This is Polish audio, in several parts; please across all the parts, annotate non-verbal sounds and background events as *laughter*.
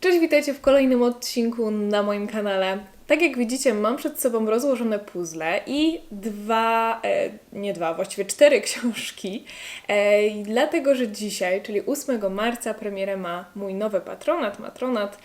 Cześć, witajcie w kolejnym odcinku na moim kanale. Tak jak widzicie, mam przed sobą rozłożone puzzle i dwa, e, nie dwa, właściwie cztery *laughs* książki. E, dlatego, że dzisiaj, czyli 8 marca, premierę ma mój nowy patronat, matronat,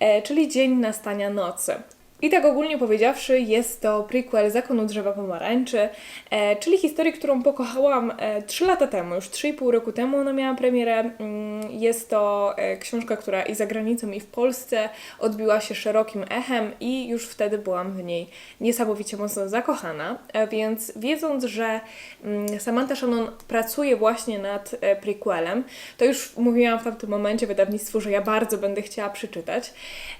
e, czyli Dzień Nastania Nocy. I tak ogólnie powiedziawszy, jest to prequel Zakonu Drzewa Pomarańczy, e, czyli historii, którą pokochałam e, 3 lata temu, już 3,5 roku temu ona miała premierę. Mm, Jest to e, książka, która i za granicą, i w Polsce odbiła się szerokim echem i już wtedy byłam w niej niesamowicie mocno zakochana, e, więc wiedząc, że mm, Samantha Shannon pracuje właśnie nad e, prequelem, to już mówiłam w tamtym momencie wydawnictwu, że ja bardzo będę chciała przeczytać.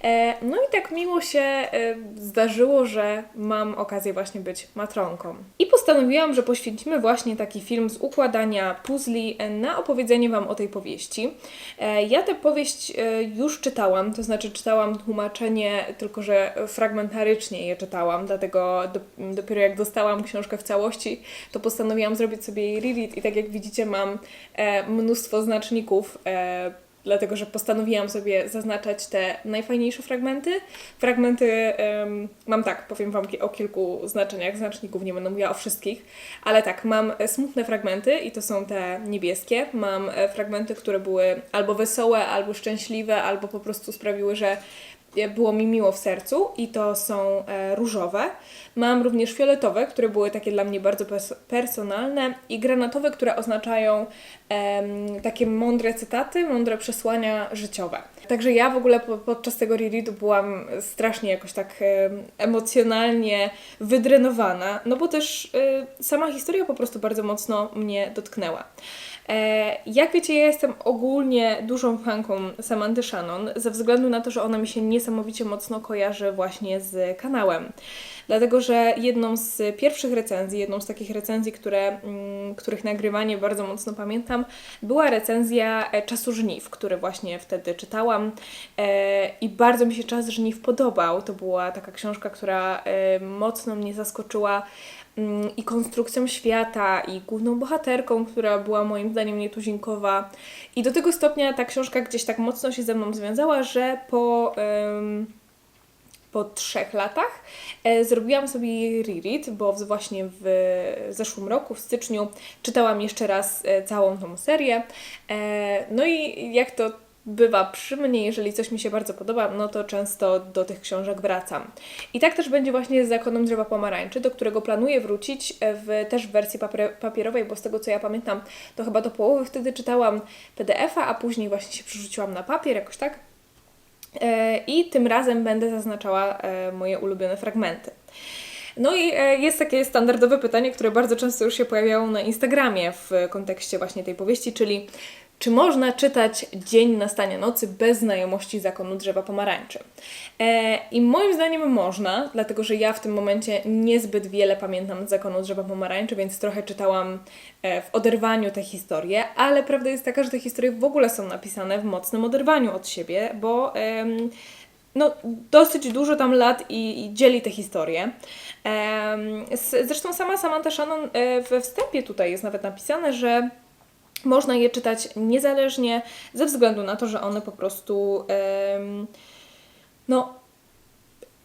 E, No i tak miło się e, zdarzyło, że mam okazję właśnie być matronką. I postanowiłam, że poświęcimy właśnie taki film z układania puzli na opowiedzenie Wam o tej powieści. E, Ja tę powieść e, już czytałam, to znaczy czytałam tłumaczenie, tylko że fragmentarycznie je czytałam, dlatego do, dopiero jak dostałam książkę w całości, to postanowiłam zrobić sobie jej reread i tak jak widzicie mam e, mnóstwo znaczników dlatego że postanowiłam sobie zaznaczać te najfajniejsze fragmenty. Fragmenty em, mam tak, powiem Wam o kilku znaczeniach znaczników, nie będę mówiła o wszystkich, ale tak, mam smutne fragmenty i to są te niebieskie. Mam e, fragmenty, które były albo wesołe, albo szczęśliwe, albo po prostu sprawiły, że było mi miło w sercu i to są e, różowe. Mam również fioletowe, które były takie dla mnie bardzo pers- personalne i granatowe, które oznaczają takie mądre cytaty, mądre przesłania życiowe. Także ja w ogóle po, podczas tego rereadu byłam strasznie jakoś tak em, emocjonalnie wydrenowana, no bo też e, sama historia po prostu bardzo mocno mnie dotknęła. E, Jak wiecie, ja jestem ogólnie dużą fanką Samanthy Shannon, ze względu na to, że ona mi się niesamowicie mocno kojarzy właśnie z kanałem. Dlatego, że jedną z pierwszych recenzji, jedną z takich recenzji, które, mm, których nagrywanie bardzo mocno pamiętam, była recenzja e, Czasu Żniw, który właśnie wtedy czytałam e, i bardzo mi się Czas Żniw podobał. To była taka książka, która mocno mnie zaskoczyła i konstrukcją świata, i główną bohaterką, która była moim zdaniem nietuzinkowa. I do tego stopnia ta książka gdzieś tak mocno się ze mną związała, że po, po trzech latach e, zrobiłam sobie reread, bo w- właśnie w zeszłym roku, w styczniu, czytałam jeszcze raz e, całą tą serię. E, no i jak to bywa przy mnie, jeżeli coś mi się bardzo podoba, no to często do tych książek wracam. I tak też będzie właśnie z Zakonem Drzewa Pomarańczy, do którego planuję wrócić e, w, też w wersji papier- papierowej, bo z tego co ja pamiętam, to chyba do połowy wtedy czytałam PDF-a, a później właśnie się przerzuciłam na papier, jakoś tak. E, I tym razem będę zaznaczała e, moje ulubione fragmenty. No i jest takie standardowe pytanie, które bardzo często już się pojawiało na Instagramie w kontekście właśnie tej powieści, czyli czy można czytać Dzień Nastania Nocy bez znajomości zakonu drzewa pomarańczy? E, I moim zdaniem można, dlatego że ja w tym momencie niezbyt wiele pamiętam z zakonu drzewa pomarańczy, więc trochę czytałam e, w oderwaniu te historie, ale prawda jest taka, że te historie w ogóle są napisane w mocnym oderwaniu od siebie, bo no, dosyć dużo tam lat i, i dzieli te historie. Zresztą sama Samantha Shannon e, we wstępie tutaj jest nawet napisane, że można je czytać niezależnie ze względu na to, że one po prostu no,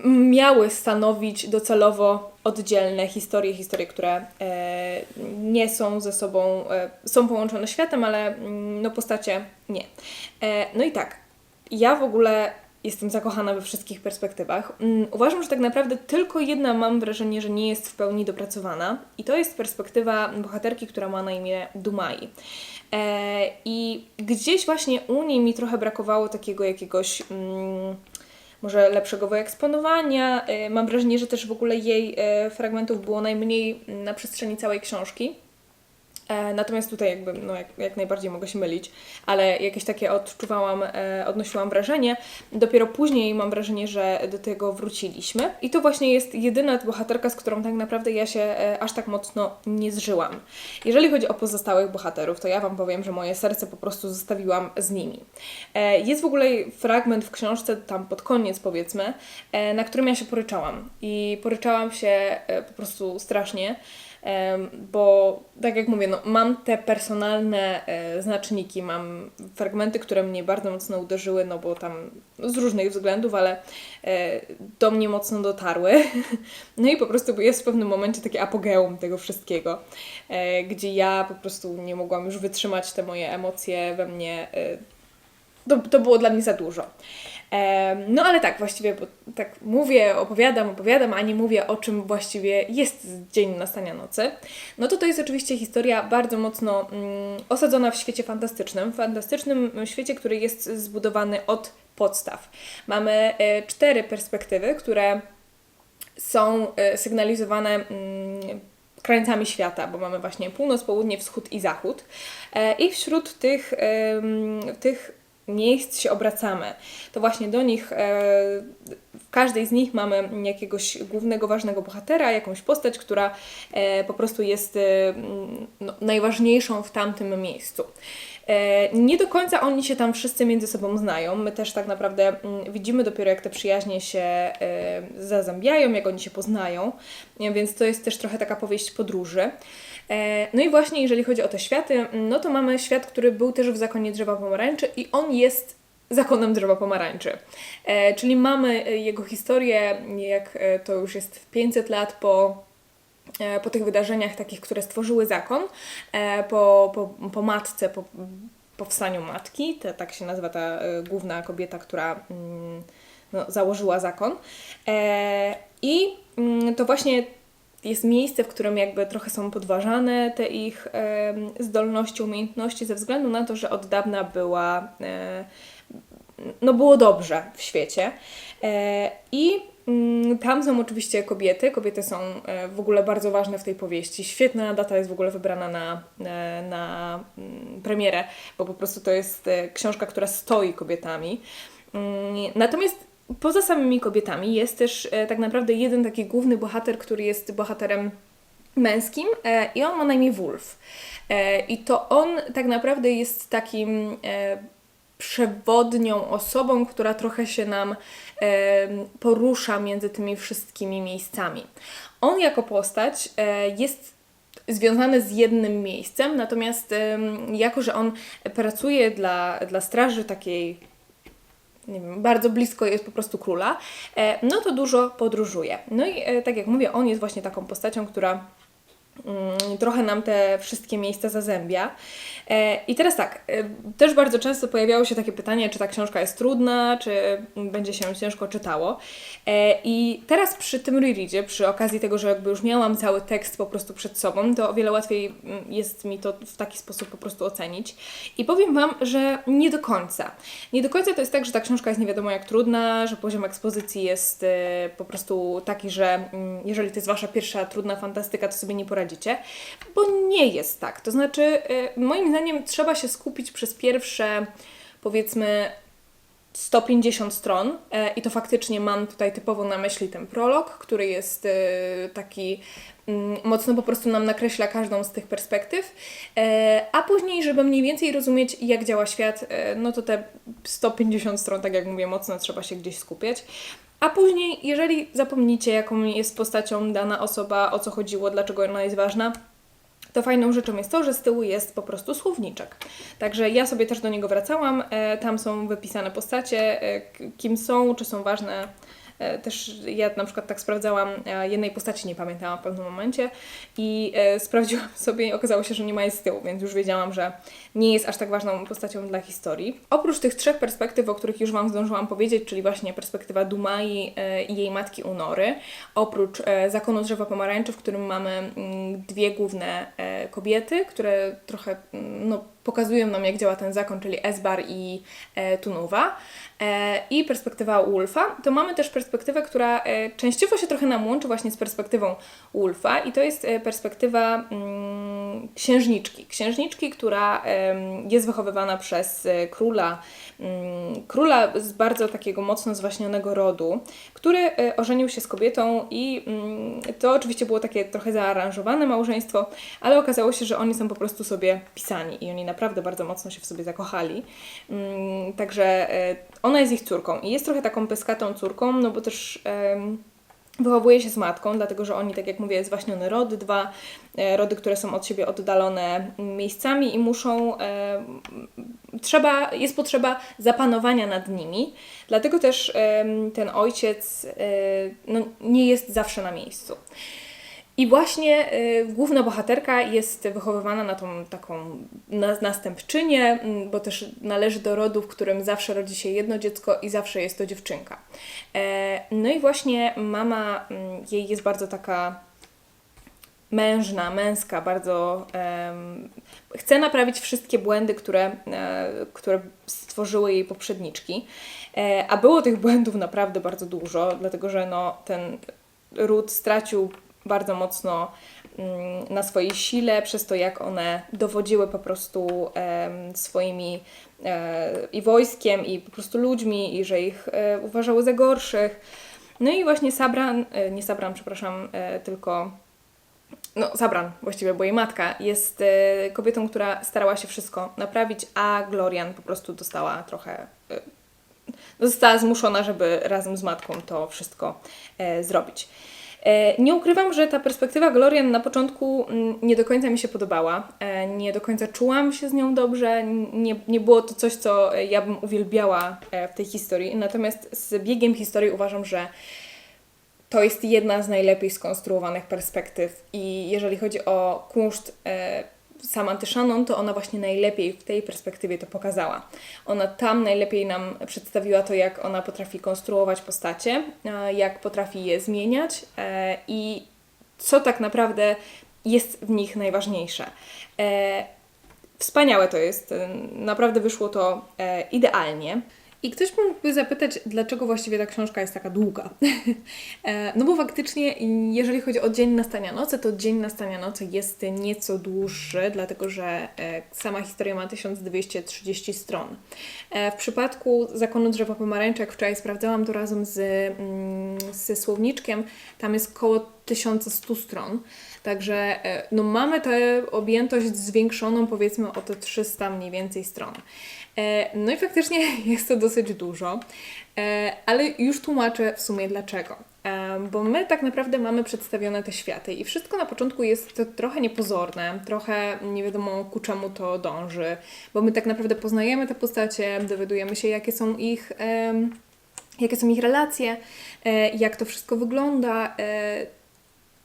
miały stanowić docelowo oddzielne historie, historie, które e, nie są ze sobą, e, są połączone światem, ale mm, no postacie nie. E, no i tak, ja w ogóle jestem zakochana we wszystkich perspektywach. Mm, Uważam, że tak naprawdę tylko jedna mam wrażenie, że nie jest w pełni dopracowana i to jest perspektywa bohaterki, która ma na imię Dumai. E, I gdzieś właśnie u niej mi trochę brakowało takiego jakiegoś... Mm, może lepszego wyeksponowania. E, Mam wrażenie, że też w ogóle jej e, fragmentów było najmniej na przestrzeni całej książki. E, Natomiast tutaj jakby, no jak, jak najbardziej mogę się mylić, ale jakieś takie odczuwałam, e, odnosiłam wrażenie. Dopiero później mam wrażenie, że do tego wróciliśmy. I to właśnie jest jedyna bohaterka, z którą tak naprawdę ja się e, aż tak mocno nie zżyłam. Jeżeli chodzi o pozostałych bohaterów, to ja Wam powiem, że moje serce po prostu zostawiłam z nimi. E, Jest w ogóle fragment w książce, tam pod koniec powiedzmy, e, na którym ja się poryczałam. I poryczałam się e, po prostu strasznie bo tak jak mówię, no, mam te personalne e, znaczniki, mam fragmenty, które mnie bardzo mocno uderzyły, no bo tam no, z różnych względów, ale e, do mnie mocno dotarły. *laughs* No i po prostu jest w pewnym momencie takie apogeum tego wszystkiego, e, gdzie ja po prostu nie mogłam już wytrzymać te moje emocje we mnie. To, to było dla mnie za dużo. No ale tak, właściwie, bo tak mówię, opowiadam, opowiadam, a nie mówię o czym właściwie jest Dzień Nastania Nocy. No to to jest oczywiście historia bardzo mocno mm, osadzona w świecie fantastycznym. Fantastycznym świecie, który jest zbudowany od podstaw. Mamy e, cztery perspektywy, które są e, sygnalizowane mm, krańcami świata, bo mamy właśnie północ, południe, wschód i zachód. E, I wśród tych, tych miejsc się obracamy. To właśnie do nich, e, w każdej z nich mamy jakiegoś głównego, ważnego bohatera, jakąś postać, która e, po prostu jest e, no, najważniejszą w tamtym miejscu. Nie do końca oni się tam wszyscy między sobą znają. My też tak naprawdę mm, widzimy dopiero, jak te przyjaźnie się zazębiają, jak oni się poznają, więc to jest też trochę taka powieść podróży. E, No i właśnie, jeżeli chodzi o te światy, no to mamy świat, który był też w zakonie drzewa pomarańczy i on jest zakonem drzewa pomarańczy. E, Czyli mamy e, jego historię, jak to już jest 500 lat po po tych wydarzeniach takich, które stworzyły zakon, po, po, po matce, po powstaniu matki, to, tak się nazywa ta główna kobieta, która mm, no, założyła zakon. I mm, to właśnie jest miejsce, w którym jakby trochę są podważane te ich em, zdolności, umiejętności ze względu na to, że od dawna była, e, no było dobrze w świecie. E, I mm, tam są oczywiście kobiety. Kobiety są e, w ogóle bardzo ważne w tej powieści. Świetna data jest w ogóle wybrana na, e, na mm, premierę, bo po prostu to jest e, książka, która stoi kobietami. Mm, Natomiast poza samymi kobietami jest też e, tak naprawdę jeden taki główny bohater, który jest bohaterem męskim e, i on ma na imię Wolf. E, I to on tak naprawdę jest takim e, przewodnią osobą, która trochę się nam e, porusza między tymi wszystkimi miejscami. On jako postać e, jest związany z jednym miejscem, natomiast em, jako, że on pracuje dla, dla straży takiej nie wiem, bardzo blisko jest po prostu króla, e, no to dużo podróżuje. No i e, tak jak mówię, on jest właśnie taką postacią, która trochę nam te wszystkie miejsca zazębia. E, I teraz tak, e, też bardzo często pojawiało się takie pytanie, czy ta książka jest trudna, czy będzie się ciężko czytało. E, I teraz przy tym rereadzie, przy okazji tego, że jakby już miałam cały tekst po prostu przed sobą, to o wiele łatwiej mm, jest mi to w taki sposób po prostu ocenić. I powiem Wam, że nie do końca. Nie do końca to jest tak, że ta książka jest nie wiadomo jak trudna, że poziom ekspozycji jest po prostu taki, że mm, jeżeli to jest Wasza pierwsza trudna fantastyka, to sobie nie poradzicie, bo nie jest tak. To znaczy, e, moim zdaniem trzeba się skupić przez pierwsze, powiedzmy, 150 stron e, i to faktycznie mam tutaj typowo na myśli ten prolog, który jest e, taki mm, mocno po prostu nam nakreśla każdą z tych perspektyw, e, a później, żeby mniej więcej rozumieć jak działa świat, e, no to te 150 stron, tak jak mówię, mocno trzeba się gdzieś skupiać. A później, jeżeli zapomnicie, jaką jest postacią dana osoba, o co chodziło, dlaczego ona jest ważna, to fajną rzeczą jest to, że z tyłu jest po prostu słowniczek. Także ja sobie też do niego wracałam. E, tam są wypisane postacie, e, kim są, czy są ważne. E, Też ja na przykład tak sprawdzałam, e, jednej postaci nie pamiętałam w pewnym momencie i e, sprawdziłam *laughs* sobie i okazało się, że nie ma jej z tyłu, więc już wiedziałam, że nie jest aż tak ważną postacią dla historii. Oprócz tych trzech perspektyw, o których już Wam zdążyłam powiedzieć, czyli właśnie perspektywa Dumai i jej matki Unory, oprócz zakonu drzewa pomarańczy, w którym mamy mm, dwie główne kobiety, które trochę mm, no, pokazują nam, jak działa ten zakon, czyli Esbar i e, Tunuwa, e, i perspektywa Wolfa, to mamy też perspektywę, która e, częściowo się trochę nam łączy właśnie z perspektywą Wolfa i to jest e, perspektywa mm, księżniczki. Księżniczki, która em, jest wychowywana przez e, króla, króla z bardzo takiego mocno zwaśnionego rodu, który e, ożenił się z kobietą i mm, to oczywiście było takie trochę zaaranżowane małżeństwo, ale okazało się, że oni są po prostu sobie pisani i oni naprawdę bardzo mocno się w sobie zakochali. Mm, Także e, ona jest ich córką i jest trochę taką pyskatą córką, no bo też wychowuje się z matką, dlatego że oni, tak jak mówię, zwaśnione rody, dwa e, rody, które są od siebie oddalone miejscami i muszą, e, trzeba, jest potrzeba zapanowania nad nimi, dlatego też e, ten ojciec e, no, nie jest zawsze na miejscu. I właśnie y, główna bohaterka jest wychowywana na tą taką na, następczynię, mm, bo też należy do rodu, w którym zawsze rodzi się jedno dziecko i zawsze jest to dziewczynka. E, no i właśnie mama mm, jej jest bardzo taka mężna, męska, bardzo chce naprawić wszystkie błędy, które, e, które stworzyły jej poprzedniczki. E, a było tych błędów naprawdę bardzo dużo, dlatego że no, ten ród stracił bardzo mocno mm, na swojej sile, przez to jak one dowodziły po prostu swoimi e, i wojskiem, i po prostu ludźmi, i że ich e, uważały za gorszych. No i właśnie Sabran, e, nie Sabran, przepraszam, tylko no, Sabran właściwie, bo jej matka jest kobietą, która starała się wszystko naprawić, a Glorian po prostu dostała trochę. E, została zmuszona, żeby razem z matką to wszystko zrobić. E, Nie ukrywam, że ta perspektywa Glorian na początku mm, nie do końca mi się podobała. E, Nie do końca czułam się z nią dobrze. Nie, nie było to coś, co ja bym uwielbiała e, w tej historii. Natomiast z biegiem historii uważam, że to jest jedna z najlepiej skonstruowanych perspektyw. I jeżeli chodzi o kunszt Samanthy Shannon, to ona właśnie najlepiej w tej perspektywie to pokazała. Ona tam najlepiej nam przedstawiła to, jak ona potrafi konstruować postacie, e, jak potrafi je zmieniać e, i co tak naprawdę jest w nich najważniejsze. E, Wspaniałe to jest, naprawdę wyszło to idealnie. I ktoś mógłby zapytać, dlaczego właściwie ta książka jest taka długa. *laughs* E, no bo faktycznie, jeżeli chodzi o Dzień Nastania Nocy, to Dzień Nastania Nocy jest nieco dłuższy, dlatego że e, sama historia ma 1230 stron. E, W przypadku Zakonu Drzewa Pomarańczy, jak wczoraj sprawdzałam to razem z, mm, ze słowniczkiem, tam jest około 1100 stron. Także no, mamy tę objętość zwiększoną powiedzmy o te 300 mniej więcej stron. E, No i faktycznie *laughs* jest to dosyć dużo, e, ale już tłumaczę w sumie dlaczego. E, Bo my tak naprawdę mamy przedstawione te światy i wszystko na początku jest to trochę niepozorne, trochę nie wiadomo ku czemu to dąży, bo my tak naprawdę poznajemy te postacie, dowiadujemy się jakie są ich, jakie są ich relacje, jak to wszystko wygląda.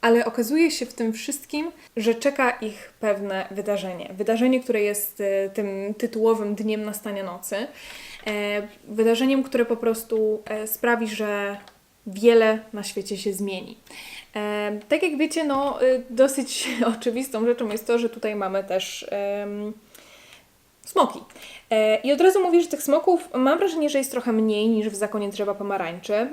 Ale okazuje się w tym wszystkim, że czeka ich pewne wydarzenie. Wydarzenie, które jest e, tym tytułowym dniem nastania nocy. E, Wydarzeniem, które po prostu e, sprawi, że wiele na świecie się zmieni. Tak jak wiecie, no, dosyć *laughs* oczywistą rzeczą jest to, że tutaj mamy też. Smoki. E, I od razu mówię, że tych smoków mam wrażenie, że jest trochę mniej niż w zakonie drzewa pomarańczy. E,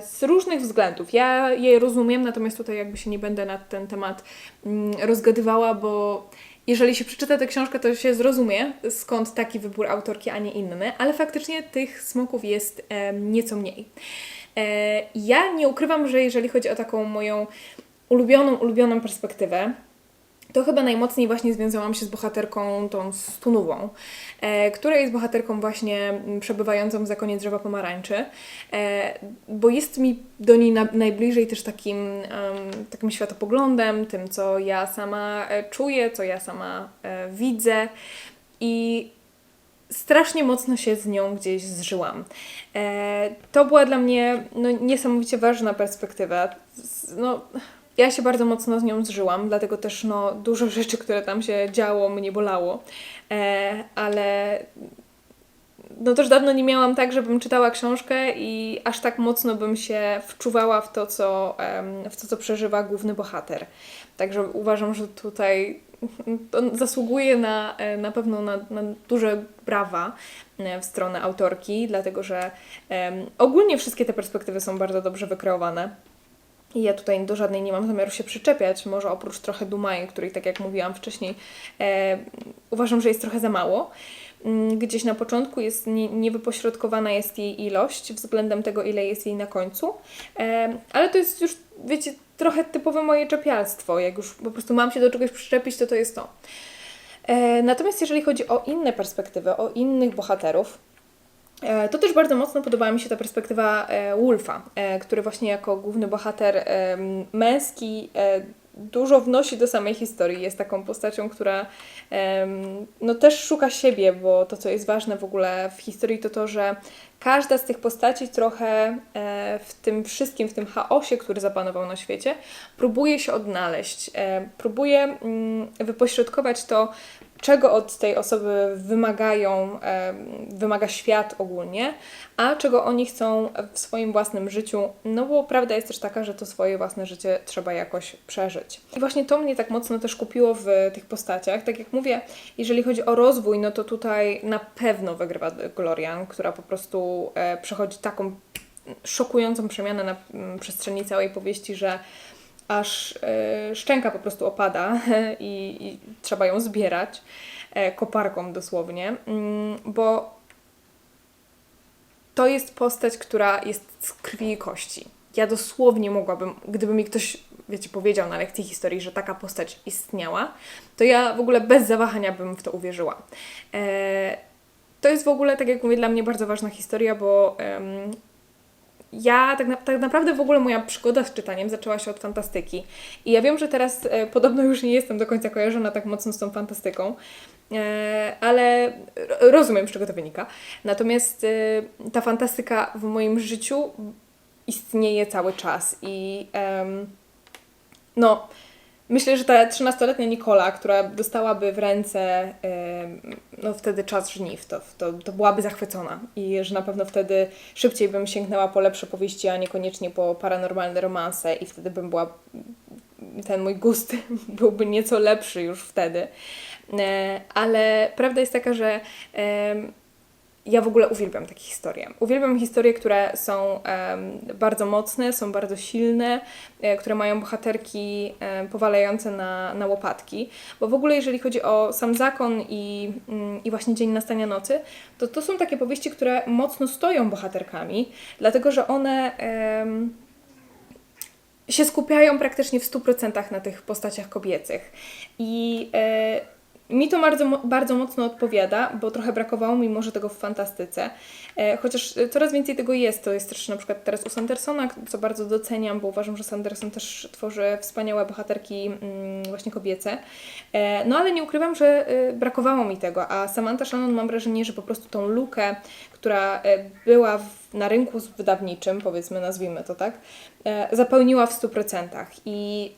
z różnych względów. Ja je rozumiem, natomiast tutaj jakby się nie będę na ten temat mm, rozgadywała, bo jeżeli się przeczyta tę książkę, to się zrozumie, skąd taki wybór autorki, a nie inny, ale faktycznie tych smoków jest em, nieco mniej. E, ja nie ukrywam, że jeżeli chodzi o taką moją ulubioną, ulubioną perspektywę, to chyba najmocniej właśnie związałam się z bohaterką tą stunową, e, która jest bohaterką właśnie mm, przebywającą w zakonie drzewa pomarańczy, e, bo jest mi do niej na, najbliżej też takim, em, takim światopoglądem, tym co ja sama e, czuję, co ja sama e, widzę i strasznie mocno się z nią gdzieś zżyłam. E, to była dla mnie no, niesamowicie ważna perspektywa. No, ja się bardzo mocno z nią zżyłam, dlatego też no, dużo *laughs* rzeczy, które tam się działo, mnie bolało. E, ale no też dawno nie miałam tak, żebym czytała książkę i aż tak mocno bym się wczuwała w to, co, w to, co przeżywa główny bohater. Także uważam, że tutaj *laughs* to zasługuje na, e, na pewno na, na duże brawa e, w stronę autorki, dlatego że ogólnie wszystkie te perspektywy są bardzo dobrze wykreowane. I ja tutaj do żadnej nie mam zamiaru się przyczepiać, może oprócz trochę Dumai, której, tak jak mówiłam wcześniej, e, uważam, że jest trochę za mało. Mm, Gdzieś na początku jest nie, niewypośrodkowana jest jej ilość względem tego, ile jest jej na końcu, e, ale to jest już, wiecie, trochę typowe moje czepialstwo. Jak już po prostu mam się do czegoś przyczepić, to to jest to. E, Natomiast jeżeli chodzi o inne perspektywy, o innych bohaterów, To też bardzo mocno podobała mi się ta perspektywa e, Wolfa, e, który właśnie jako główny bohater e, męski e, dużo wnosi do samej historii. Jest taką postacią, która no też szuka siebie, bo to, co jest ważne w ogóle w historii, to to, że każda z tych postaci trochę e, w tym wszystkim, w tym chaosie, który zapanował na świecie, próbuje się odnaleźć, e, próbuje mm, wypośrodkować to, czego od tej osoby wymagają, wymaga świat ogólnie, a czego oni chcą w swoim własnym życiu, no bo prawda jest też taka, że to swoje własne życie trzeba jakoś przeżyć. I właśnie to mnie tak mocno też kupiło w tych postaciach. Tak jak mówię, jeżeli chodzi o rozwój, no to tutaj na pewno wygrywa Glorian, która po prostu e, przechodzi taką szokującą przemianę na przestrzeni całej powieści, że aż e, szczęka po prostu opada *laughs* i, i trzeba ją zbierać e, koparką dosłownie, mm, bo to jest postać, która jest z krwi i kości. Ja dosłownie mogłabym, gdyby mi ktoś, wiecie, powiedział na lekcji historii, że taka postać istniała, to ja w ogóle bez zawahania bym w to uwierzyła. E, to jest w ogóle, tak jak mówię, dla mnie bardzo ważna historia, bo ja tak, na, tak naprawdę w ogóle moja przygoda z czytaniem zaczęła się od fantastyki. I ja wiem, że teraz e, podobno już nie jestem do końca kojarzona tak mocno z tą fantastyką, e, ale rozumiem, z czego to wynika. Natomiast e, ta fantastyka w moim życiu istnieje cały czas i em, no. Myślę, że ta 13-letnia Nikola, która dostałaby w ręce no wtedy czas żniw, to, to, to byłaby zachwycona i że na pewno wtedy szybciej bym sięgnęła po lepsze powieści, a niekoniecznie po paranormalne romanse i wtedy bym była, ten mój gust *laughs* byłby nieco lepszy już wtedy. E, Ale prawda jest taka, że ja w ogóle uwielbiam takie historie. Uwielbiam historie, które są bardzo mocne, są bardzo silne, e, które mają bohaterki powalające na, na łopatki. Bo w ogóle, jeżeli chodzi o sam zakon i, mm, i właśnie Dzień Nastania Nocy, to to są takie powieści, które mocno stoją bohaterkami, dlatego że one. się skupiają praktycznie w 100% na tych postaciach kobiecych. I e, mi to bardzo, bardzo mocno odpowiada, bo trochę brakowało mi może tego w fantastyce. E, chociaż e, coraz więcej tego jest. To jest też na przykład teraz u Sandersona, co bardzo doceniam, bo uważam, że Sanderson też tworzy wspaniałe bohaterki mm, właśnie kobiece. E, no ale nie ukrywam, że brakowało mi tego, a Samantha Shannon mam wrażenie, że po prostu tą lukę, która była w, na rynku wydawniczym, powiedzmy, nazwijmy to tak, zapełniła w 100%. I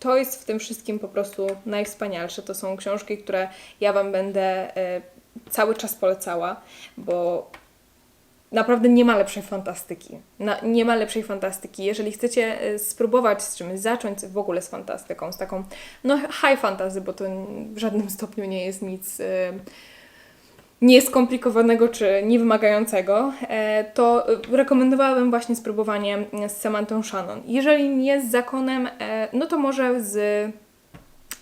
to jest w tym wszystkim po prostu najwspanialsze. To są książki, które ja Wam będę e, cały czas polecała, bo naprawdę nie ma lepszej fantastyki. Nie ma lepszej fantastyki. Jeżeli chcecie e, spróbować z czymś zacząć w ogóle z fantastyką, z taką no high fantasy, bo to w żadnym stopniu nie jest nic e, nieskomplikowanego czy niewymagającego, e, to rekomendowałabym właśnie spróbowanie z Samantą Shannon. Jeżeli nie z zakonem, e, no to może z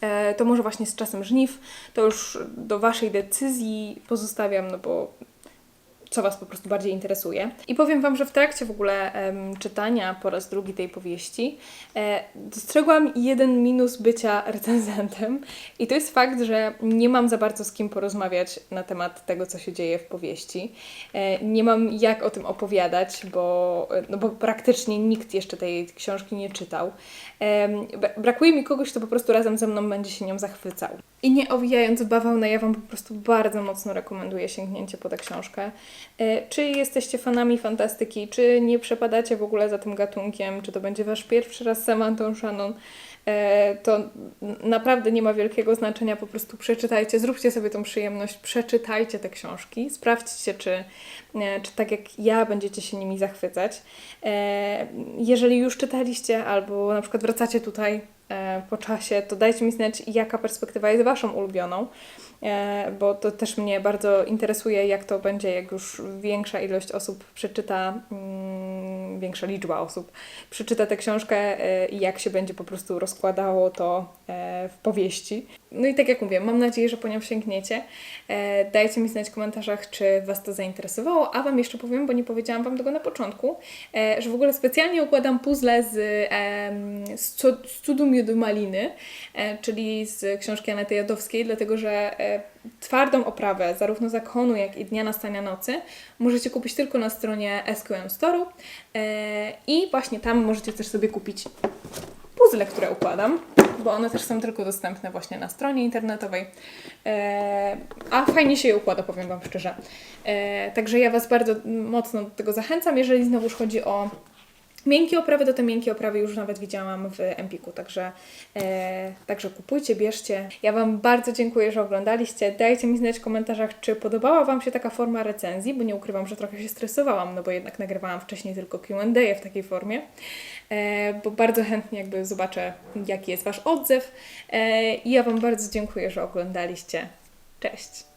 e, to może właśnie z czasem żniw, to już do Waszej decyzji pozostawiam, no bo co Was po prostu bardziej interesuje. I powiem Wam, że w trakcie w ogóle czytania po raz drugi tej powieści e, dostrzegłam jeden minus bycia recenzentem i to jest fakt, że nie mam za bardzo z kim porozmawiać na temat tego, co się dzieje w powieści. E, nie mam jak o tym opowiadać, bo, no bo praktycznie nikt jeszcze tej książki nie czytał. Bra- brakuje mi kogoś, kto po prostu razem ze mną będzie się nią zachwycał. I nie owijając bawełnę, ja Wam po prostu bardzo mocno rekomenduję sięgnięcie po tę książkę. E, Czy jesteście fanami fantastyki, czy nie przepadacie w ogóle za tym gatunkiem, czy to będzie Wasz pierwszy raz z Samantą Shannon, e, to naprawdę nie ma wielkiego znaczenia, po prostu przeczytajcie, zróbcie sobie tą przyjemność, przeczytajcie te książki, sprawdźcie, czy, e, czy tak jak ja będziecie się nimi zachwycać. Jeżeli już czytaliście, albo na przykład wracacie tutaj po czasie, to dajcie mi znać, jaka perspektywa jest Waszą ulubioną, bo to też mnie bardzo interesuje, jak to będzie, jak już większa ilość osób przeczyta, mm, większa liczba osób przeczyta tę książkę e, i jak się będzie po prostu rozkładało to e, w powieści. No i tak jak mówię, mam nadzieję, że po nią sięgniecie. E, dajcie mi znać w komentarzach, czy Was to zainteresowało, a Wam jeszcze powiem, bo nie powiedziałam Wam tego na początku, e, że w ogóle specjalnie układam puzzle z, em, z, z Cudu Maliny, e, czyli z książki Anety Jadowskiej, dlatego że e, twardą oprawę zarówno zakonu, jak i Dnia Nastania Nocy możecie kupić tylko na stronie SQM Store'u e, i właśnie tam możecie też sobie kupić puzzle, które układam, bo one też są tylko dostępne właśnie na stronie internetowej. E, a fajnie się je układa, powiem Wam szczerze. E, także ja Was bardzo mocno do tego zachęcam, jeżeli znowuż chodzi o miękkie oprawy, to te miękkie oprawy już nawet widziałam w Empiku, także, e, także kupujcie, bierzcie. Ja Wam bardzo dziękuję, że oglądaliście. Dajcie mi znać w komentarzach, czy podobała Wam się taka forma recenzji, bo nie ukrywam, że trochę się stresowałam, no bo jednak nagrywałam wcześniej tylko Q&A w takiej formie, e, bo bardzo chętnie jakby zobaczę, jaki jest Wasz odzew. E, I ja Wam bardzo dziękuję, że oglądaliście. Cześć!